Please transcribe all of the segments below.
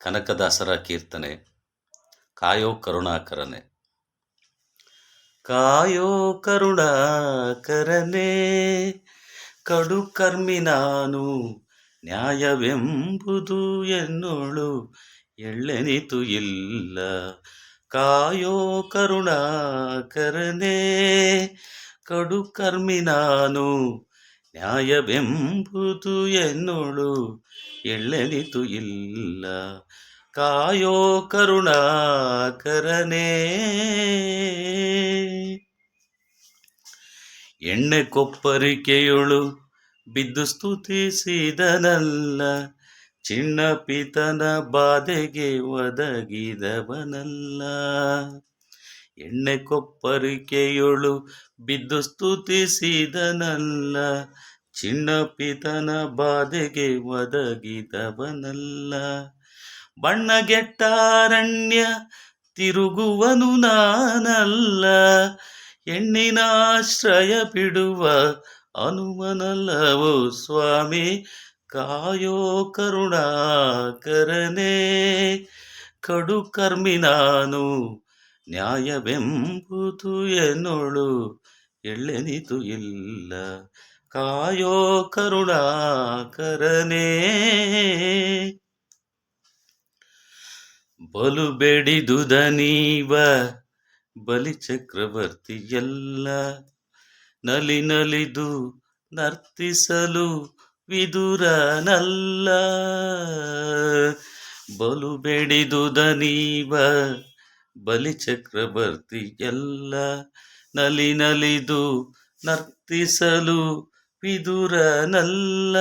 ಕನಕದಾಸರ ಕೀರ್ತನೆ. ಕಾಯೋ ಕರುಣಾಕರನೆ. ಕಾಯೋ ಕರುಣಾಕರನೆ. ಕಡು ಕರ್ಮಿ ನಾನು ನ್ಯಾಯವೆಂಬುದು ಎನ್ನುಳು. ಎಳ್ಳೆನಿತು ಇಲ್ಲ. ಕಾಯೋ ಕರುಣಾಕರನೆ. ಕಡು ಕರ್ಮಿ ನಾನು ನ್ಯಾಯವೆಂಬುದು ಎನ್ನುಳು ಎಳ್ಳೆನಿತು ಇಲ್ಲ. ಕಾಯೋ ಕರುಣಾಕರನೇ. ಎಣ್ಣೆ ಕೊಪ್ಪರಿಕೆಯೊಳು ಬಿದ್ದು ಸ್ತುತಿಸಿದನಲ್ಲ ಚಿನ್ನ ಪಿತನ ಬಾಧೆಗೆ ಒದಗಿದವನಲ್ಲ. ಎಣ್ಣೆ ಕೊಪ್ಪರಿಕೆಯೊಳು ಬಿದ್ದು ಸ್ತುತಿಸಿದನಲ್ಲ, ಚಿನ್ನ ಪಿತನ ಬಾಧೆಗೆ ಒದಗಿದವನಲ್ಲ. ಬಣ್ಣಗೆಟ್ಟಾರಣ್ಯ ತಿರುಗುವನು ನಾನಲ್ಲ ಹೆಣ್ಣಿನಾಶ್ರಯ ಬಿಡುವ ಅನುಮನಲ್ಲವೋ ಸ್ವಾಮಿ, ಕಾಯೋ ಕರುಣಾಕರನೇ, ಕಡು ಕರ್ಮಿ ನಾನು ನ್ಯಾಯವೆಂಬುದು ಎನ್ನೋಳು, ಎಳ್ಳೆನಿತು ಇಲ್ಲ. ಕಾಯೋ ಕರುಣಾಕರನೇ. ಬಲು ಬೆಡಿದುದ ಬಲಿ ಬಲಿ ಚಕ್ರವರ್ತಿಯಲ್ಲ ನಲಿ ನಲಿದು ನರ್ತಿಸಲು ವಿದುರನಲ್ಲ. ಬಲು ಬೆಡಿದುದ ಬಲಿ ಚಕ್ರವರ್ತಿಯಲ್ಲ ನಲಿ ನಲಿದು ನರ್ತಿಸಲು ವಿದುರನಲ್ಲ.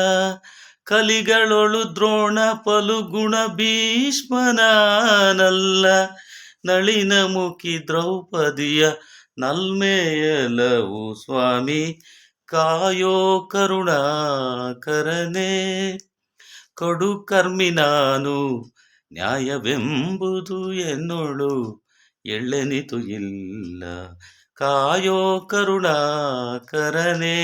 ಕಲಿಗಳೊಳು ದ್ರೋಣ ಪಲುಗುಣ ಭೀಷ್ಮನಾನಲ್ಲ. ನಳಿನ ಮುಖಿ ದ್ರೌಪದಿಯ ನಲ್ಮೆಯಲವು ಸ್ವಾಮಿ, ಕಾಯೋ ಕರುಣಾಕರನೇ. ಕಡು ಕರ್ಮಿ ನಾನು ನ್ಯಾಯವೆಂಬುದು ಎನ್ನೋಳು. ಎಳ್ಳೆನಿತು ಇಲ್ಲ. ಕಾಯೋ ಕರುಣಾಕರನೇ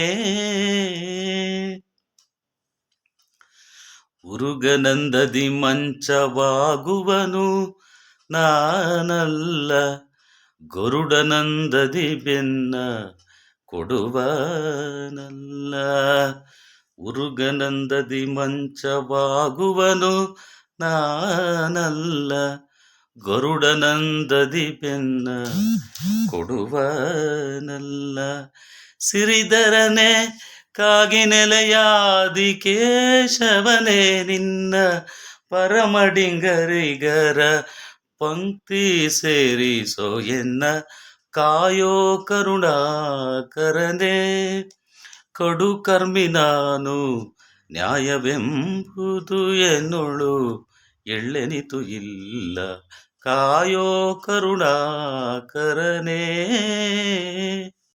ಉರುಗನಂದದಿ ಮಂಚವಾಗುವನು ನಾನಲ್ಲ. ಗರುಡನಂದದಿ ಬೆನ್ನ ಕೊಡುವನಲ್ಲ. ಉರುಗನಂದದಿ ಮಂಚವಾಗುವನು ನಾನಲ್ಲ. ಗರುಡನಂದದಿ ಬೆನ್ನ ಕೊಡುವನಲ್ಲ. ಸಿರಿದರನೆ ಕಾಗಿ ನೆಲೆಯಾದಿ ಕೇಶವನೇ, ನಿನ್ನ ಪರಮಡಿಂಗರಿಗರ ಪಂಕ್ತಿ ಸೇರಿಸೋ ಎನ್ನ ಕಾಯೋ ಕರುಣಾಕರನೆ. ಕಡು ಕರ್ಮಿ ನಾನು ನ್ಯಾಯವೆಂಬುದು ಎನ್ನೋಳು. ಎಳ್ಳೆನಿತು ಇಲ್ಲ ಕಾಯೋ ಕರುಣಾಕರನೇ.